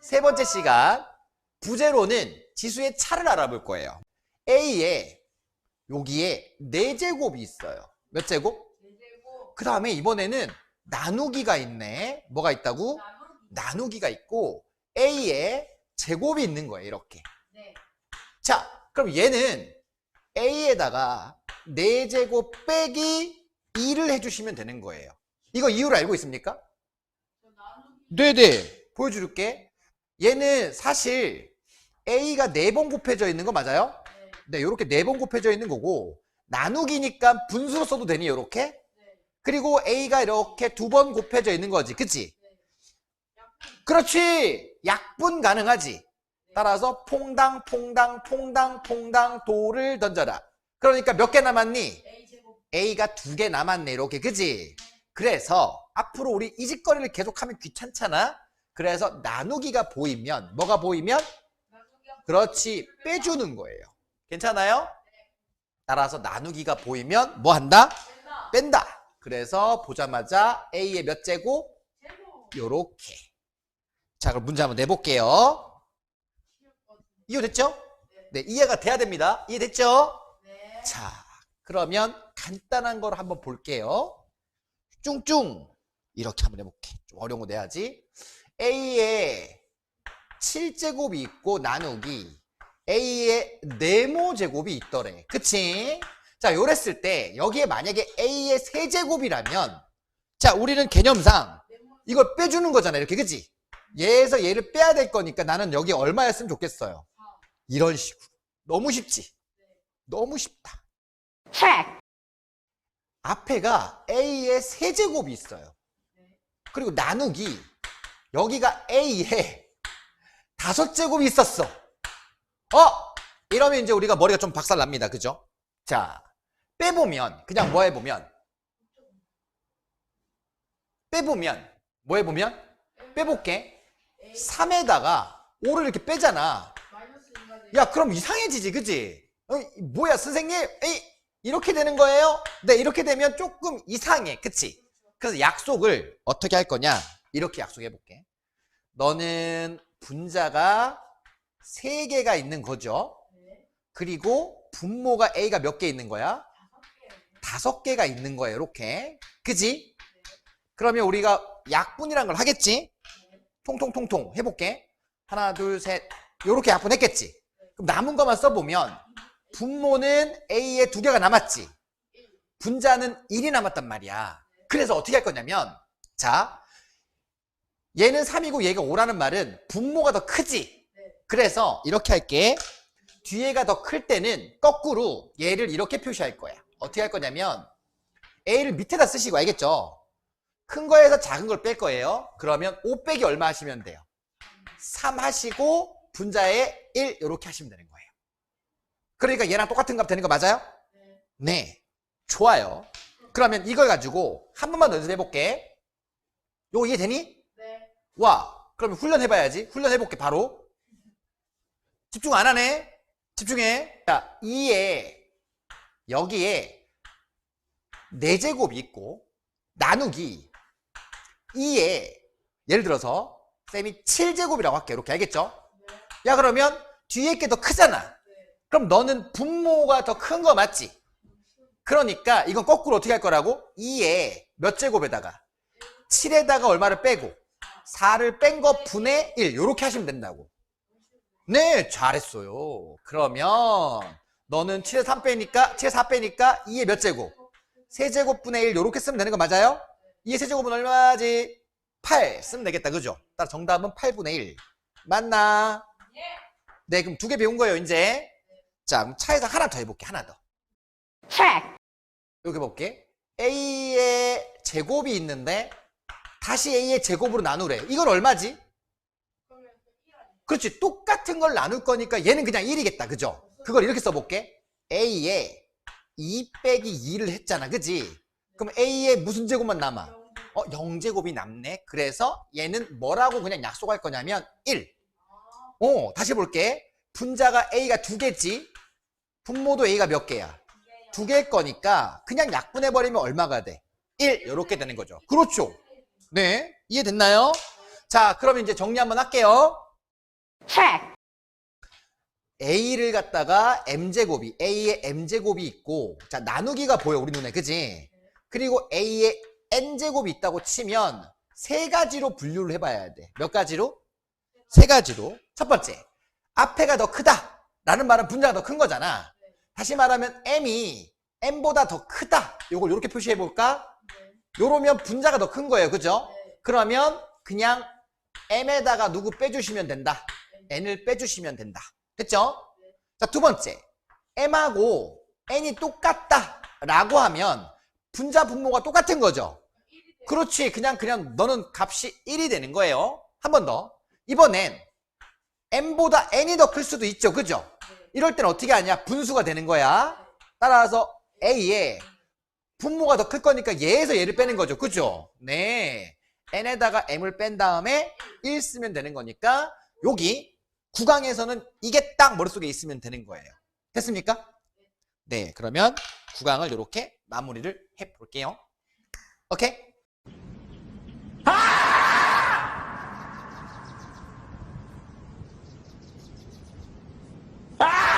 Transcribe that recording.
세 번째 시간 부제로는 지수의 차를 알아볼 거예요. A에 여기에 4제곱이 있어요. 몇 제곱? 제곱 그 다음에 이번에는 나누기가 있네. 뭐가 있다고? 나누기 나누기 가 있고 A에 제곱이 있는 거예요. 이렇게. 네 자, 그럼 얘는 A에다가 4제곱 빼기 2를 해주시면 되는 거예요. 이거 이유를 알고 있습니까? 네네. 보여줄게. 얘는 사실 A가 4번 곱해져 있는 거 맞아요? 네 네, 이렇게 4번 곱해져 있는 거고 나누기니까 분수로 써도 되니 이렇게? 네. 그리고 A가 이렇게 두 번 곱해져 있는 거지. 그치? 네. 그렇지. 약분 가능하지. 따라서 퐁당 퐁당 퐁당 퐁당 도를 던져라. 그러니까 몇 개 남았니? A가 두 개 남았네. 이렇게. 그지? 그래서 앞으로 우리 이 짓거리를 계속하면 귀찮잖아. 그래서 나누기가 보이면 뭐가 보이면 그렇지 빼주는 거예요. 괜찮아요? 따라서 나누기가 보이면 뭐 한다? 뺀다. 그래서 보자마자 A의 몇 제곱? 요렇게. 자, 그럼 문제 한번 내볼게요. 이해됐죠? 네, 이해가 돼야 됩니다. 이해됐죠? 네 자, 그러면 간단한 걸 한번 볼게요. 쭝쭝. 이렇게 한번 해볼게. 좀 어려운 거 내야지. A에 7제곱이 있고 나누기 A의 네모 제곱이 있더래. 그치? 자, 요랬을 때 여기에 만약에 A의 세제곱이라면 자, 우리는 개념상 이걸 빼주는 거잖아. 이렇게. 그치? 얘에서 얘를 빼야 될 거니까 나는 여기 얼마였으면 좋겠어요. 사 이런 식으로. 너무 쉽지? 너무 쉽다. 앞에가 A의 세제곱이 있어요. 네. 그리고 나누기 여기가 A에 다섯 제곱이 있었어. 어? 이러면 이제 우리가 머리가 좀 박살 납니다. 그죠? 자, 빼보면 그냥 뭐 해보면 빼보면 뭐 해보면 빼볼게. A 3에다가 5를 이렇게 빼잖아. 야, 그럼 이상해지지, 그지? 어, 뭐야, 선생님? 에이, 이렇게 되는 거예요? 네, 이렇게 되면 조금 이상해, 그치? 그래서 약속을 어떻게 할 거냐? 이렇게 약속해 볼게. 너는 분자가 3개가 있는 거죠? 네 그리고 분모가 A가 몇 개 있는 거야? 다섯 5개가 있는 거예요, 이렇게. 그지? 그러면 우리가 약분이란 걸 하겠지? 통통통통 해볼게. 하나, 둘, 셋. 요렇게 약분했겠지? 그럼 남은 것만 써보면 분모는 A에 두 개가 남았지. 분자는 1이 남았단 말이야. 그래서 어떻게 할 거냐면 자 얘는 3이고 얘가 5라는 말은 분모가 더 크지. 그래서 이렇게 할게. 뒤에가 더 클 때는 거꾸로 얘를 이렇게 표시할 거야. 어떻게 할 거냐면 A를 밑에다 쓰시고 알겠죠? 큰 거에서 작은 걸 뺄 거예요. 그러면 5 빼기 얼마 하시면 돼요? 3 하시고 분자에 1 이렇게 하시면 되는 거예요. 그러니까 얘랑 똑같은 값 되는 거 맞아요? 네 네. 좋아요. 그러면 이걸 가지고 한 번만 더 연습해 볼게. 요거 이해되니? 네 와. 그러면 훈련해봐야지. 훈련해볼게, 바로. 집중 안 하네? 집중해. 자, 2에, 여기에 4제곱이 있고, 나누기 2에, 예를 들어서, 쌤이 7제곱이라고 할게. 이렇게 알겠죠? 네 야, 그러면 뒤에 게 더 크잖아. 네 그럼 너는 분모가 더 큰 거 맞지? 그러니까 이건 거꾸로 어떻게 할 거라고? 2에 몇 제곱에다가 7에다가 얼마를 빼고 4를 뺀 거 분의 1 이렇게 하시면 된다고. 네, 잘했어요. 그러면 너는 7에 3 빼니까 7에 4 빼니까 2에 몇 제곱? 세제곱 분의 1 이렇게 쓰면 되는 거 맞아요? 2의 세제곱은 얼마지? 8 쓰면 되겠다. 그죠? 따라 정답은 8분의 1. 맞나? 예 네, 그럼 두 개 배운 거예요, 이제. 자, 그럼 차에서 하나 더 해볼게, 하나 더. 여기 볼게. A의 제곱이 있는데, 다시 A의 제곱으로 나누래. 이건 얼마지? 그러면 그1 아니에요 그렇지. 똑같은 걸 나눌 거니까 얘는 그냥 1이겠다. 그죠? 그걸 이렇게 써볼게. A에 2 빼기 2를 했잖아. 그지? 그럼 A에 무슨 제곱만 남아? 어, 0제곱이 남네. 그래서 얘는 뭐라고 그냥 약속할 거냐면 1. 아 어, 다시 볼게. 분자가 A가 두 개지. 분모도 A가 몇 개야? 두 개일 거니까 그냥 약분해버리면 얼마가 돼? 1. 이렇게 되는 거죠. 그렇죠. 네. 이해됐나요? 자, 그럼 이제 정리 한번 할게요. A를 갖다가 M제곱이, A의 M제곱이 있고, 자, 나누기가 보여, 우리 눈에, 그지? 그리고 A의 N제곱이 있다고 치면, 세 가지로 분류를 해봐야 돼. 몇 가지로? 세 가지로. 첫 번째, 앞에가 더 크다. 라는 말은 분자가 더 큰 거잖아. 다시 말하면 M이 M보다 더 크다. 요걸 이렇게 표시해 볼까? 네. 요러면 분자가 더 큰 거예요. 그죠? 네. 그러면 그냥 m에다가 누구 빼주시면 된다. n을 빼주시면 된다. 됐죠? 자, 두 번째. m하고 n이 똑같다. 라고 하면 분자 분모가 똑같은 거죠. 그렇지. 그냥, 그냥 너는 값이 1이 되는 거예요. 한 번 더. 이번엔 m보다 n이 더 클 수도 있죠. 그죠? 이럴 땐 어떻게 하냐? 분수가 되는 거야. 따라서 a에 분모가 더 클 거니까 얘에서 얘를 빼는 거죠. 그죠? 네. n에다가 m을 뺀 다음에 1 쓰면 되는 거니까 여기 구강에서는 이게 딱 머릿속에 있으면 되는 거예요. 됐습니까? 네, 그러면 구강을 이렇게 마무리를 해볼게요. 오케이? 아! 아!